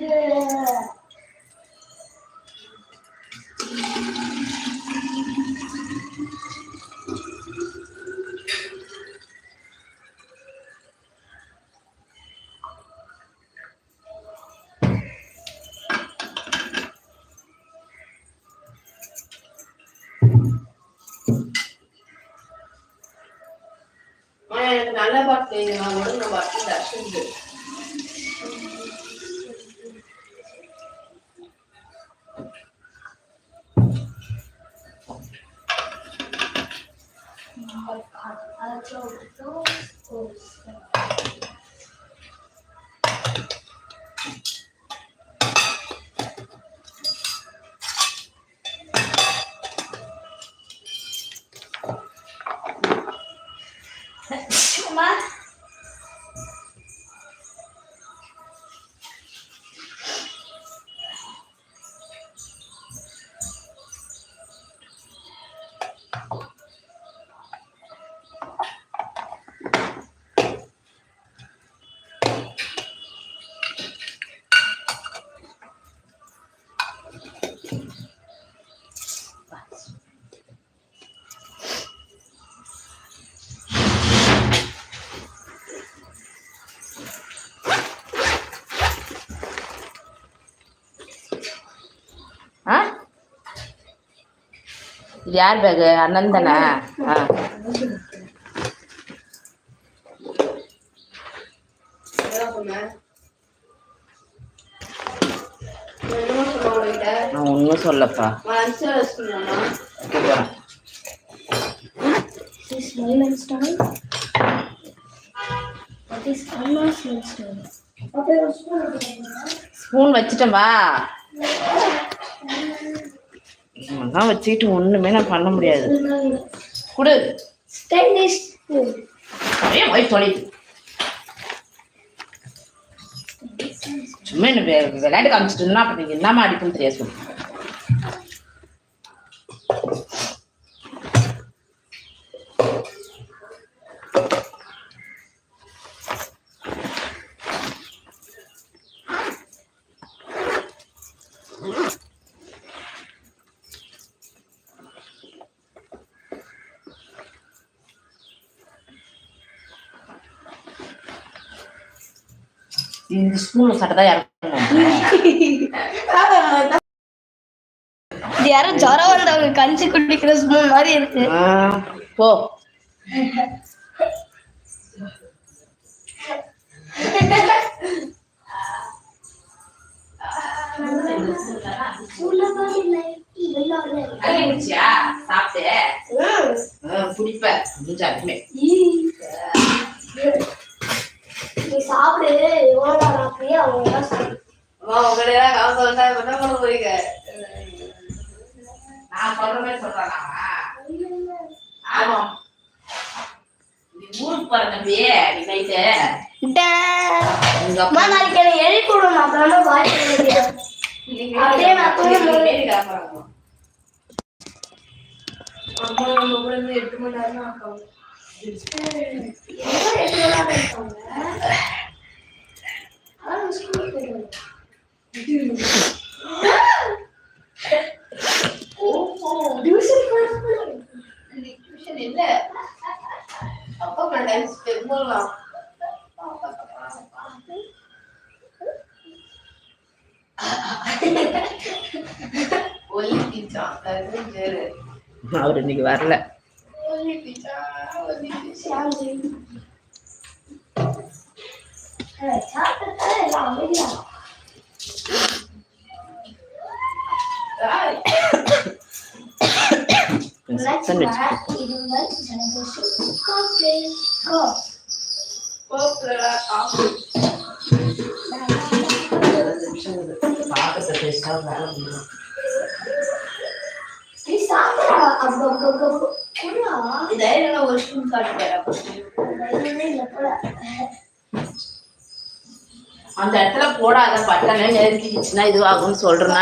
Yeah. நல்ல பாட்டு நான் ஒழுங்க பாட்டு தர்ஷன் அம்மா இது யார் பேகு அண்ணன் தானே ஆ. நான் ஒன்றும் சொல்லப்பா. ஸ்பூன் வச்சுட்டேன் வா தான் வச்சுக்கிட்டு ஒன்றுமே நான் பண்ண முடியாது. கொடு. போய் தொலை சும்மா என்ன விளையாட்டு காமிச்சிட்டு இருந்தா அப்ப நீங்க என்னமா அடிப்புன்னு தெரியாது இந்த ஸ்பூன் சட்டை தான் இறக்கணும் இது யாரும் ஜுரம் வந்தவங்க கஞ்சி குடிக்கிற ஸ்பூன் மாதிரி இருக்கு. ஆ, போ. சாப்பிட்டு. குடிப்ப. நான் சொல்ற மாதிரி சொல்றானா ஆமா ஊருக்கு போற தம்பி நீ நைட்டு நாளைக்கு என்னை எழுப்பி விடணும் அப்புறம் தான் அப்படியே நான் தூங்கும் எட்டு மணி நேரம் தான் ஆகும் எட்டு மணி நேரம் இல்ல அப்பா ஒலி டீச்சா அவர் இன்னைக்கு வரல. சாப்பிட்டா எல்லாம் ஒரு ஸ்பூன் காட்டுறேன் அந்த இடத்துல போடாத பட்டனை நெருக்கிச்சுன்னா இதுவாகும்னு சொல்றேன்னா